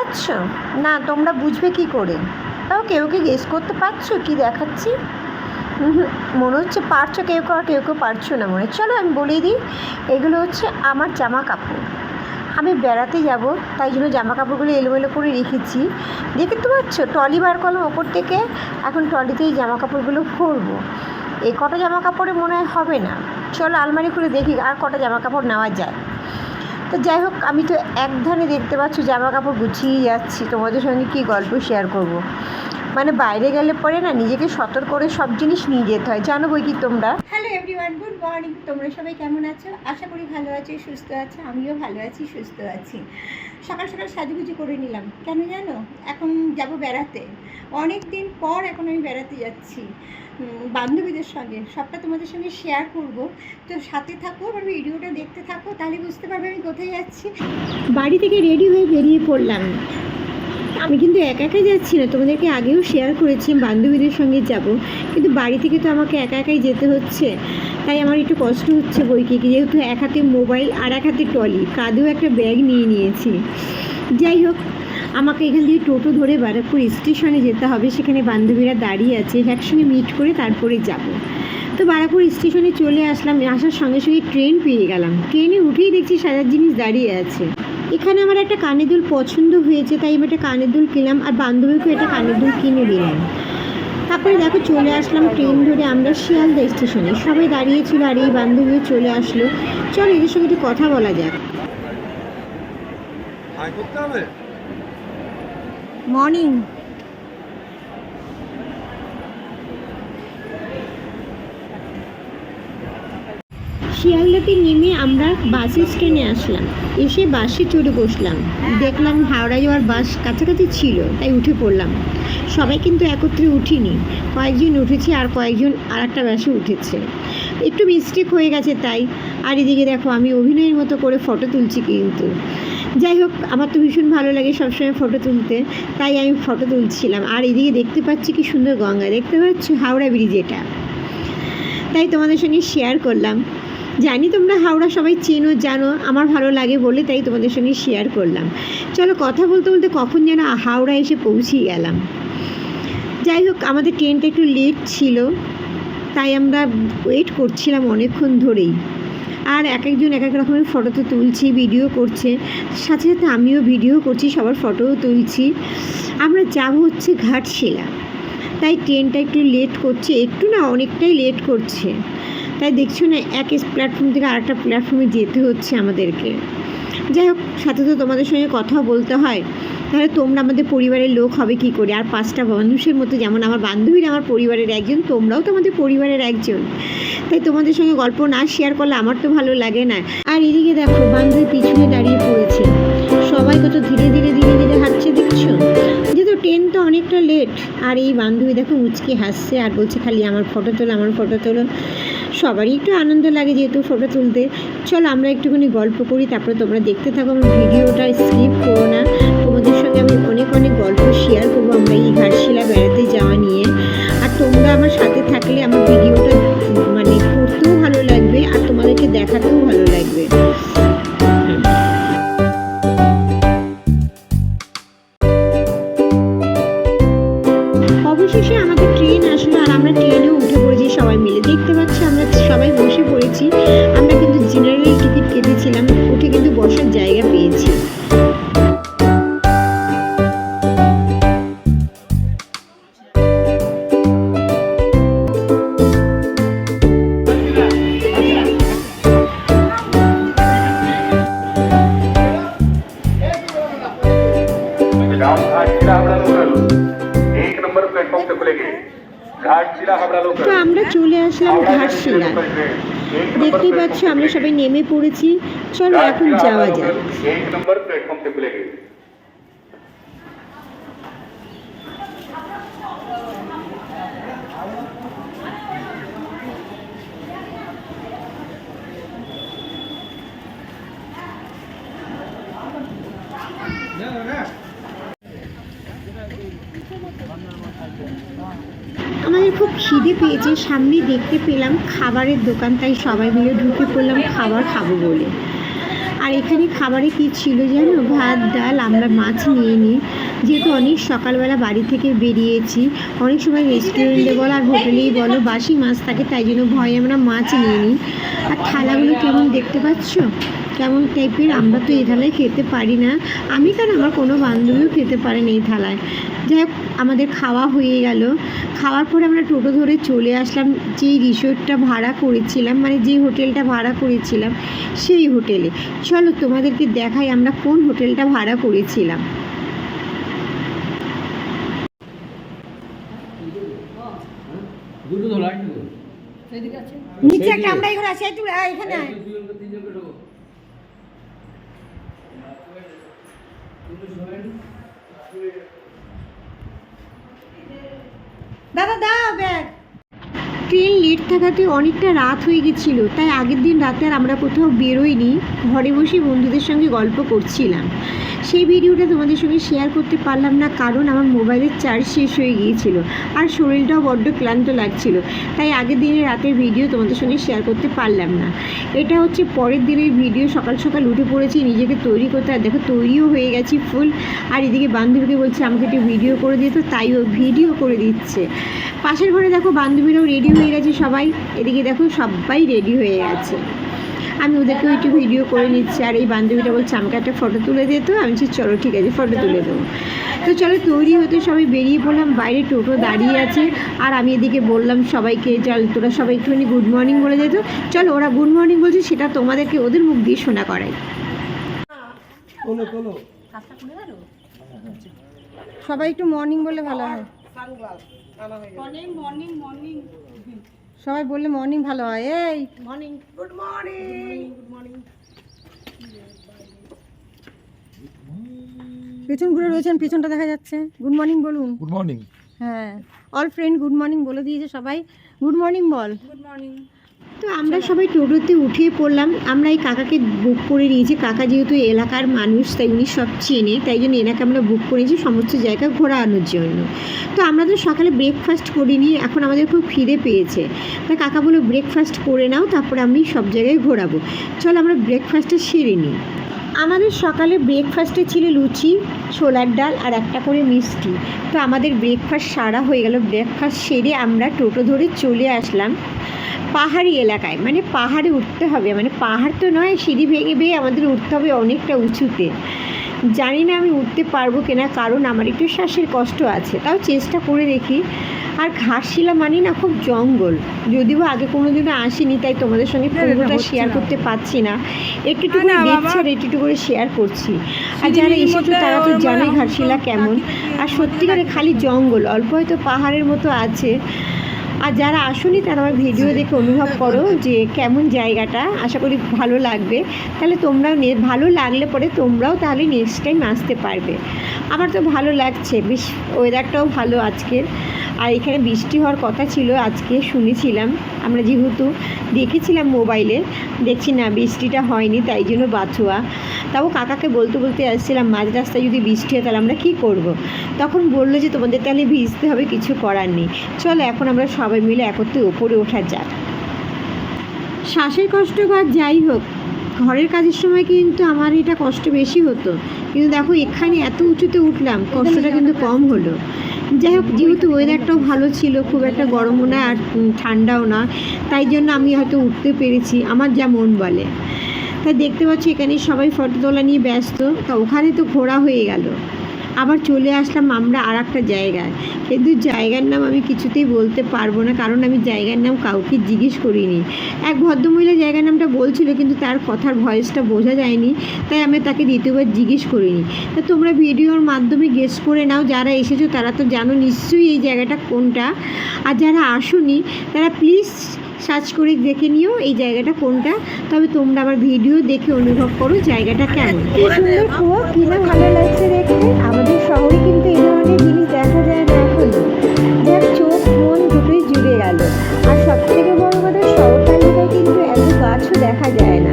পারছ না, তোমরা বুঝবে কি করে? তাও কেউ কি গেস করতে পারছ? কি দেখাচ্ছি? মনে হচ্ছে পারছ কেউ কেউ কেউ কেউ পারছ না মনে চলো আমি বলে দিই, এগুলো হচ্ছে আমার জামা কাপড় আমি বেড়াতে যাব, তাই জন্য জামা কাপড়গুলো এলোমেলো করে রেখেছি। দেখে তো পাচ্ছ, ট্রলি বার করলাম ওপর থেকে, এখন ট্রলিতেই জামা কাপড়গুলো ভরবো। এই কটা জামা কাপড়ে মনে হয় হবে না। চলো আলমারি খুলে দেখি আর কটা জামা কাপড় নেওয়া যায়। তো যাই হোক, আমি তো এক ধানে দেখতে পাচ্ছ জামা কাপড় গুছিয়ে যাচ্ছি তোমাদের সঙ্গে কী গল্প শেয়ার করব। মানে বাইরে গেলে পরে না নিজেকে সতর্ক করে সব জিনিস নিয়ে যেতে হয়। জানো বই কি তোমরা? হ্যালো এভরিওয়ান গুড মর্নিং তোমরা সবাই কেমন আছো? আশা করি ভালো আছো সুস্থ আছো। আমিও ভালো আছি সুস্থ আছি। সকাল সকাল সাজুগুজু করে নিলাম। কেন জানো? এখন যাব বেড়াতে। অনেক দিন পর এখন আমি বেড়াতে যাচ্ছি। বান্ধবীদের সঙ্গে। সবটা তোমাদের সঙ্গে শেয়ার করব। তো সাথে থাকো আমার ভিডিওটা দেখতে থাকো তাহলে বুঝতে পারবে আমি কোথায় যাচ্ছি। বাড়ি থেকে রেডি হয়ে বেরিয়ে পড়লাম। আমি কিন্তু একা একাই যাচ্ছি না, তোমাদেরকে আগেও শেয়ার করেছি বান্ধবীদের সঙ্গে যাব। কিন্তু বাড়ি থেকে তো আমাকে একা একাই যেতে হচ্ছে, তাই আমার একটু কষ্ট হচ্ছে বইকে যেহেতু এক হাতে মোবাইল আর এক হাতে ট্রলি, কাঁধেও একটা ব্যাগ নিয়ে নিয়েছি। যাই হোক, আমাকে এখান থেকে টোটো ধরে বারাকপুর স্টেশনে যেতে হবে, সেখানে বান্ধবীরা দাঁড়িয়ে আছে, একসঙ্গে মিট করে তারপরে যাব। তো বারাকপুর স্টেশনে চলে আসলাম, আসার সঙ্গে সঙ্গে ট্রেন পেয়ে গেলাম। ট্রেনে উঠেই দেখছি সাজার জিনিস দাঁড়িয়ে আছে। এখানে আমার একটা কানের দুল পছন্দ হয়েছে তাই আমি একটা কানের দুল কিনলাম আর বান্ধবীকে একটা কানের দুল কিনে দিলাম। তারপরে দেখো চলে আসলাম ট্রেন ধরে আমরা শিয়ালদা স্টেশনে। সবাই দাঁড়িয়েছিল আর এই বান্ধবীও চলে আসলো। চল এদের সঙ্গে একটু কথা বলা যাক। মর্নিং শিয়ালদাতে নেমে আমরা বাস স্ট্যান্ডে আসলাম। এসে বাসে চড়ে বসলাম। দেখলাম হাওড়া যাওয়ার বাস কাছাকাছি ছিল, তাই উঠে পড়লাম। সবাই কিন্তু একত্রে উঠিনি। কয়েকজন উঠেছে আর কয়েকজন আর একটা বাসে উঠেছে। একটু মিস্টেক হয়ে গেছে তাই। আর এদিকে দেখো, আমি অভিনয়ের মতো করে ফটো তুলছি কিন্তু। যাই হোক, আমার তো ভীষণ ভালো লাগে সবসময় ফটো তুলতে, তাই আমি ফটো তুলছিলাম। আর এদিকে দেখতে পাচ্ছি কি সুন্দর গঙ্গা, দেখতে পাচ্ছ হাওড়া ব্রিজ এটা। তাই তোমাদের সঙ্গে শেয়ার করলাম। জানি তোমরা হাওড়া সবাই চেনো, জানো, আমার ভালো লাগে বলে তাই তোমাদের সঙ্গে শেয়ার করলাম। চলো কথা বলতে বলতে কখন যেন হাওড়া এসে পৌঁছিয়ে গেলাম। যাই হোক, আমাদের ট্রেনটা একটু লেট ছিল, তাই আমরা ওয়েট করছিলাম অনেকক্ষণ ধরেই। আর এক একজন এক এক রকমের ফটো তো তুলছি ভিডিও করছে। সাথে সাথে আমিও ভিডিও করছি, সবার ফটোও তুলছি। আমরা যাব হচ্ছে ঘাটশিলা। তাই ট্রেনটা একটু লেট করছে, একটু না অনেকটাই লেট করছে। তাই দেখছ না, এক প্ল্যাটফর্ম থেকে আরেকটা প্ল্যাটফর্মে যেতে হচ্ছে আমাদেরকে। যাই হোক, সাথে তো তোমাদের সঙ্গে কথাও বলতে হয়। তাহলে তোমরা আমাদের পরিবারের লোক হবে কি করে? আর পাঁচটা মানুষের মতো, যেমন আমার বান্ধবীরা আমার পরিবারের একজন, তোমরাও তো আমাদের পরিবারের একজন। তাই তোমাদের সঙ্গে গল্প না শেয়ার করলে আমার তো ভালো লাগে না। আর এদিকে দেখো, বান্ধবী পিছনে দাঁড়িয়ে পড়েছে। সবাই কত ধীরে ধীরে ধীরে ধীরে হাঁটছে, দেখছ? যেহেতু ট্রেন তো অনেকটা লেট আর এই বান্ধবী দেখো মুচকি হাসছে আর বলছে, খালি আমার ফটো তোলো, আমার ফটো তোলো। সবারই একটু আনন্দ লাগে যেহেতু ফটো তুলতে। চলো আমরা একটুখানি গল্প করি, তারপরে তোমরা দেখতে থাকো, আমার ভিডিওটা স্কিপ করো না। তোমাদের সঙ্গে আমি অনেক অনেক গল্প শেয়ার করব আমরা এই ঘাটশিলা বেড়াতে যাওয়া নিয়ে। আর তোমরা আমার সাথে থাকলে আমার ভিডিওটা মানে করতেও ভালো লাগবে, আর তোমাদেরকে দেখাতেও আসলাম ঘাটশিলা দেখতেই পাচ্ছ আমরা সবাই নেমে পড়েছি। চলো এখন যাওয়া যাক। খিদে যে সামনে দেখতে পেলাম খাবারের দোকান, তাই সবাই মিলে ঢুকে পড়লাম, খাবার খাব বলে। আর আর এখানে খাবারে কি ছিল জানো? ভাত, ডাল, আমরা মাছ নিয়ে নিই। যেহেতু অনেক সকালবেলা বাড়ি থেকে বেরিয়েছি, অনেক সময় রেস্টুরেন্টে বলো আর হোটেলেই বলো, বাসি মাছ থাকে, তাই জন্য ভয়ে আমরা মাছ নিয়ে নিই। আর থালাগুলো কেমন দেখতে পাচ্ছ? কেমন টাইপের আমরা তো এই থালায় খেতে পারি না। আমি কেন আমার কোনো বান্ধবীও খেতে পারেন এই থালায়? যাই হোক আমাদের খাওয়া হয়ে গেল। খাওয়ার পরে আমরা টোটো ধরে চলে আসলাম। যেই রিসোর্টটা ভাড়া করেছিলাম মানে যে হোটেলটা ভাড়া করেছিলাম সেই হোটেলে চলো তোমাদেরকে দেখাই আমরা কোন হোটেলটা ভাড়া করেছিলাম। নিচে একটা আমরা এখানে আছি এখানে দাদা দাও ব্যাগ। ট্রেন লেট থাকাতে অনেকটা রাত হয়ে গেছিল। তাই আগের দিন রাতে আর আমরা কোথাও বেরোইনি, ঘরে বসে বন্ধুদের সঙ্গে গল্প করছিলাম। সেই ভিডিওটা তোমাদের সঙ্গে শেয়ার করতে পারলাম না, কারণ আমার মোবাইলের চার্জ শেষ হয়ে গিয়েছিল আর শরীরটাও বড্ড ক্লান্ত লাগছিল। তাই আগের দিনের রাতের ভিডিও তোমাদের সঙ্গে শেয়ার করতে পারলাম না। এটা হচ্ছে পরের দিনের ভিডিও সকাল সকাল উঠে পড়েছি, নিজেকে তৈরি করতে। আর দেখো, তৈরিও হয়ে গেছি ফুল আর এদিকে বান্ধবীকে বলছে, আমাকে একটু ভিডিও করে দিতে তাই ও ভিডিও করে দিচ্ছে। পাশের ঘরে দেখো, বান্ধবীরাও রেডি হয়ে গেছে সবাই এদিকে দেখো সবাই রেডি হয়ে গেছে। আমি ওদেরকেও একটু ভিডিও করে নিচ্ছি আর এই বান্ধবীটা বলছে আমাকে একটা ফটো তুলে দিত আমি বলছি চলো ঠিক আছে ফটো তুলে দেবো। তো চলো তৈরি হতে সবাই বেরিয়ে পড়লাম বাইরে টোটো দাঁড়িয়ে আছে আর আমি এদিকে বললাম সবাইকে চল তোরা সবাই একটুখানি গুড মর্নিং বলে যেত চলো ওরা গুড মর্নিং বলছে সেটা তোমাদেরকে ওদের মুখ দিয়ে শোনা করাই। সবাই একটু মর্নিং বলে ভালো হয়। সবাই বললে মর্নিং ভালো হয় এই। Morning good morning good morning পেছন ঘুরে রয়েছেন পেছনটা দেখা যাচ্ছে। গুড মর্নিং বলুন। গুড মর্নিং হ্যাঁ অল ফ্রেন্ড গুড মর্নিং বলে দিয়েছে সবাই। গুড মর্নিং বল। গুড মর্নিং তো আমরা সবাই টোটোতে উঠে পড়লাম। আমরা এই কাকাকে বুক করে নিয়েছি। কাকা যেহেতু এলাকার মানুষ, তাই উনি সব চেনে, তাই জন্য এনাকে আমরা বুক করেছি সমস্ত জায়গা ঘোরানোর জন্য। তো আমরা তো সকালে ব্রেকফাস্ট করিনি, এখন আমাদের খুব খিদে পেয়েছে। তাই কাকা বলে ব্রেকফাস্ট করে নাও, তারপরে আমি সব জায়গায় ঘোরাবো। চলো আমরা ব্রেকফাস্টটা সেরে নিই। আমাদের সকালে ব্রেকফাস্টে ছিল লুচি, ছোলার ডাল আর একটা করে মিষ্টি। তো আমাদের ব্রেকফাস্ট সারা হয়ে গেল। ব্রেকফাস্ট সেরে আমরা টোটো ধরে চলে আসলাম পাহাড়ি এলাকায়। মানে পাহাড়ে উঠতে হবে। মানে পাহাড় তো নয়, সিঁড়ি ভেঙে ভেঙে আমাদের উঠতে হবে অনেকটা উঁচুতে। জানি না আমি উঠতে পারব কিনা কারণ আমার একটু শ্বাসের কষ্ট আছে। তাও চেষ্টা করে দেখি। আর ঘাটশিলা মানি না খুব জঙ্গল। যদিও আগে কোনোদিনও আসিনি তাই তোমাদের সঙ্গে পুরোটা শেয়ার করতে পারছি না। একটু একটু করে দেখছি আর একটু একটু করে শেয়ার করছি। আর যারা এসেছ তারা তো জানোই ঘাটশিলা কেমন। আর সত্যিকারে খালি জঙ্গল অল্প হয়তো পাহাড়ের মতো আছে। আর যারা আসনি তারা আমার ভিডিও দেখে অনুভব করো যে কেমন জায়গাটা। আশা করি ভালো লাগবে। তাহলে তোমরাও ভালো লাগলে পরে তোমরাও তাহলে নেক্সট টাইম আসতে পারবে। আমার তো ভালো লাগছে, বেশ ওয়েদারটাও ভালো আজকের। আর এখানে বৃষ্টি হওয়ার কথা ছিল, আজকে শুনেছিলাম। আমরা যেহেতু দেখেছিলাম মোবাইলে দেখছি না বৃষ্টিটা হয়নি, তাই জন্য বাথুয়া তাও কাকাকে বলতে বলতে আসছিলাম, মাঝ রাস্তায় যদি বৃষ্টি হয় তাহলে আমরা কী করব। তখন বলল যে তোমাদের তাহলে ভিজতে হবে, কিছু করার নেই। চলো, এখন আমরা সবাই মিলে একত্রে ওপরে ওঠা যাক শ্বাসের কষ্ট বা যাই হোক, ঘরের কাজের সময় কিন্তু আমার এটা কষ্ট বেশি হতো। কিন্তু দেখো, এখানে এত উঁচুতে উঠলাম, কষ্টটা কিন্তু কম হলো। যাই হোক, যেহেতু ওয়েদারটাও ভালো ছিল, খুব একটা গরমও না আর ঠান্ডাও না, তাই জন্য আমি হয়তো উঠতে পেরেছি, আমার যা মন বলে। তাই দেখতে পাচ্ছি, এখানে সবাই ফটো তোলা নিয়ে ব্যস্ত, তা ওখানে তো ঘোরা হয়ে গেল। আবার চলে আসলাম আমরা আর একটা জায়গায়। কিন্তু জায়গার নাম আমি কিছুতেই বলতে পারব না, কারণ আমি জায়গার নাম কাউকে জিজ্ঞেস করিনি। এক ভদ্রমহিলা জায়গার নামটা বলছিল, কিন্তু তার কথার ভয়েসটা বোঝা যায়নি, তাই আমি তাকে দ্বিতীয়বার জিজ্ঞেস করিনি। তা তোমরা ভিডিওর মাধ্যমে গেস করে নাও, যারা এসেছ তারা তো জানো নিশ্চয়ই এই জায়গাটা কোনটা। আর যারা আসোনি, তারা প্লিজ সার্চ করে দেখে নিও এই জায়গাটা কোনটা। তবে তোমরা আমার ভিডিও দেখে অনুভব করো জায়গাটা কেমন। কি সুন্দর কুয়ো কি না ভালো লাগছে দেখতে। আমাদের শহরে কিন্তু এই ধরনের জিনিস দেখা যায় না এখন। যার চোখ মন দুটোই জুড়ে গেল। আর সব থেকে বড় কথা শহর তালিকায় কিন্তু এত গাছও দেখা যায় না।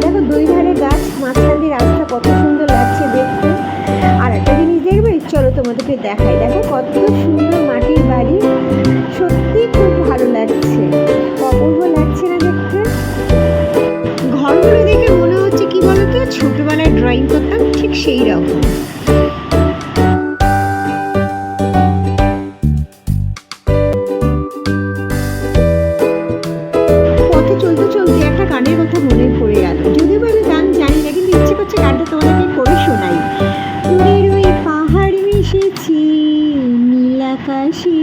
দেখো দুই ধারে গাছ মাঝখান দিয়ে রাস্তা কত সুন্দর লাগছে দেখতে। আর একটা জিনিস দেখবে? চলো তোমাদেরকে দেখাই। দেখো আকাশে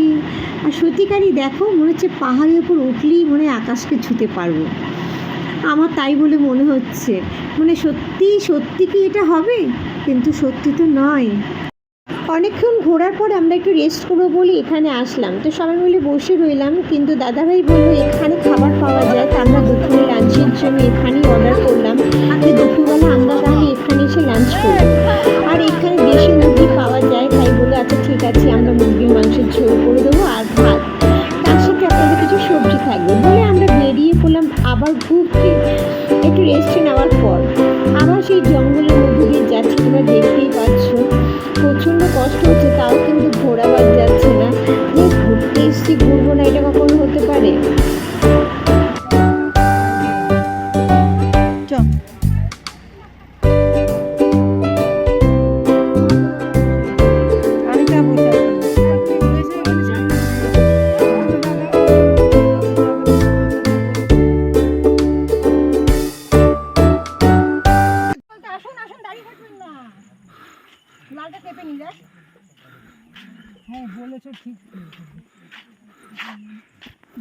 আর সত্যিকারই দেখো, মনে হচ্ছে পাহাড়ের উপর উঠলেই মনে আকাশকে ছুতে পারব। আমার তাই বলে মনে হচ্ছে। মানে সত্যি সত্যি কি এটা হবে? কিন্তু সত্যি তো নয়। অনেকক্ষণ ঘোরার পর আমরা একটু রেস্ট করব বলে এখানে আসলাম। তো সবাই মিলে বসে রইলাম, কিন্তু দাদাভাই বলল, এখানে খাবার পাওয়া যায়, তা আমরা দুপুরে লাঞ্চের জন্য এখানেই অর্ডার করলাম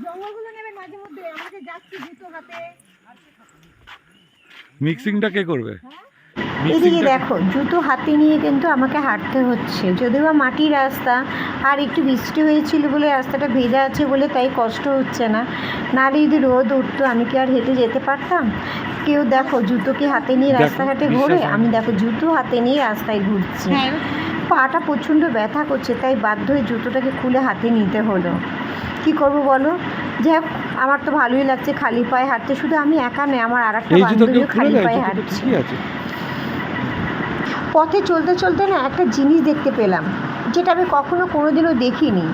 জঙ্গলগুলো নেবেন মাঝে মধ্যে। আমাকে যাচ্ছি জুতো হাতে। মিক্সিংটা কে করবে? এদিকে দেখো জুতো হাতে নিয়ে কিন্তু আমাকে হাঁটতে হচ্ছে। যদিও বা মাটির রাস্তা আর একটু বৃষ্টি হয়েছিল বলে রাস্তাটা ভেজা আছে বলে তাই কষ্ট হচ্ছে না। নাহলে যদি রোদ উঠতো আমি কি আর হেঁটে যেতে পারতাম? কেউ দেখো জুতো কি হাতে নিয়ে রাস্তাঘাটে ঘোরে? আমি দেখো জুতো হাতে নিয়ে রাস্তায় ঘুরছি। পাটা প্রচণ্ড ব্যথা করছে তাই বাধ্য হয়ে জুতোটাকে খুলে হাতে নিতে হলো। কি করব বলো? হোক, আমার তো ভালোই লাগছে খালি পায়ে হাঁটতে শুধু আমি একা নয় আমার আর একটা বান্ধবীও খালি পায়ে হাঁটছে। পথে চলতে চলতে না একটা জিনিস দেখতে পেলাম যেটা আমি কখনো কোনোদিনও দেখিনি।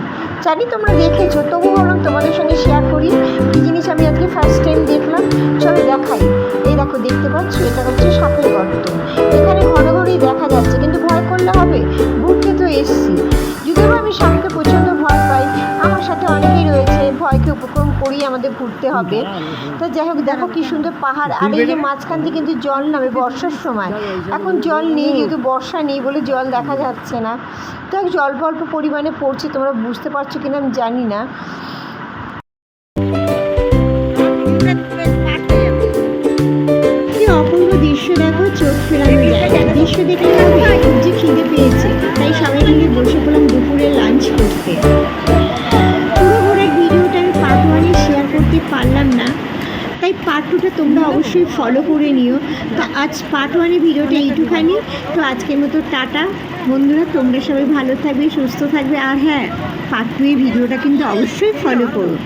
জানি তোমরা দেখেছ তবু ভাবলাম তোমাদের সঙ্গে শেয়ার করি কী জিনিস আমি আজকে ফার্স্ট টাইম দেখলাম। চলো দেখাই। এই দেখো দেখতে পাচ্ছ? এটা হচ্ছে সাপের গর্ত। করেই আমাদের ঘুরতে হবে। তো যাই হোক দেখো কি সুন্দর পাহাড়। আর এই যে মাঝখান দিয়ে কিন্তু জল নামে বর্ষার সময়। এখন জল নেই যেহেতু বর্ষা নেই বলে জল দেখা যাচ্ছে না। তো এক জল অল্প পরিমাণে পড়ছে তোমরা বুঝতে পারছ কিনা আমি জানি না। টুটা তোমরা অবশ্যই ফলো করে নিও। তো আজ পার্ট ওয়ানের ভিডিওটা এইটুখানি। তো আজকের মতো টাটা। বন্ধুরা তোমরা সবাই ভালো থাকবে সুস্থ থাকবে। আর হ্যাঁ পার্ট টু এর ভিডিওটা কিন্তু অবশ্যই ফলো করো।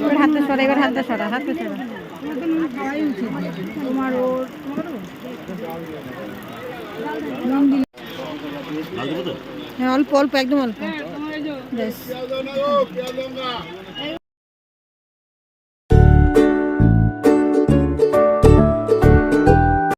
এবার হাতে সরা এবার হাতে সরা হাতে সরা। তোমার ওর হ্যাঁ অল্প অল্প একদম অল্প। ব্যাস